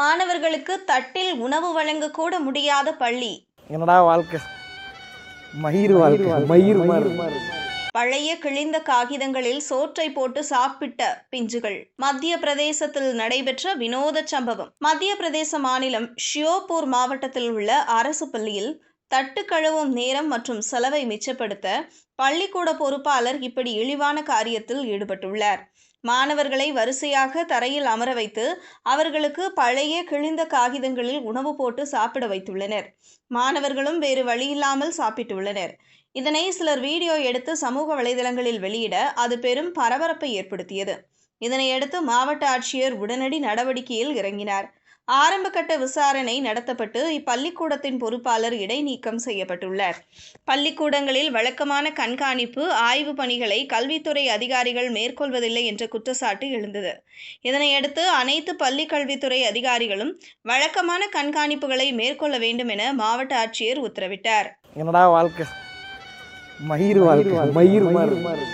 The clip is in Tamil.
மாணவர்களுக்கு தட்டில் உணவு வழங்க கூட முடியாத பள்ளி. என்னடா வாழ்க்கை? மயிர் வாழ்க்கை. மயிர் மாதிரி பழைய கிழிந்த காகிதங்களில் சோற்றை போட்டு சாப்பிட்ட பிஞ்சுகள். மத்திய பிரதேசத்தில் நடைபெற்ற வினோத சம்பவம். மத்திய பிரதேச மாநிலம் ஷியோபூர் மாவட்டத்தில் உள்ள அரசு பள்ளியில் தட்டு கழுவும் நேரம் மற்றும் செலவை மிச்சப்படுத்த பள்ளிக்கூட பொறுப்பாளர் இப்படி இழிவான காரியத்தில் ஈடுபட்டுள்ளார். மாணவர்களை வரிசையாக தரையில் அமர வைத்து அவர்களுக்கு பழைய கிழிந்த காகிதங்களில் உணவு போட்டு சாப்பிட வைத்துள்ளனர். மாணவர்களும் வேறு வழியில்லாமல் சாப்பிட்டுள்ளனர். இதனை சிலர் வீடியோ எடுத்து சமூக வலைதளங்களில் வெளியிட அது பெரும் பரபரப்பை ஏற்படுத்தியது. இதனையடுத்து மாவட்ட ஆட்சியர் உடனடி நடவடிக்கையில் இறங்கினார். ஆரம்ப கட்ட விசாரணை நடத்தப்பட்டு இப்பள்ளிக்கூடத்தின் பொறுப்பாளர் இடைநீக்கம் செய்யப்பட்டுள்ளார். பள்ளிக்கூடங்களில் வழக்கமான கண்காணிப்பு ஆய்வு பணிகளை கல்வித்துறை அதிகாரிகள் மேற்கொள்வதில்லை என்ற குற்றச்சாட்டு எழுந்தது. இதனையடுத்து அனைத்து பள்ளி கல்வித்துறை அதிகாரிகளும் வழக்கமான கண்காணிப்புகளை மேற்கொள்ள வேண்டும் என மாவட்ட ஆட்சியர் உத்தரவிட்டார். என்னடா வாழ்க்கை? மயிர் வாழ்க்கை. மயிர் மாதிரி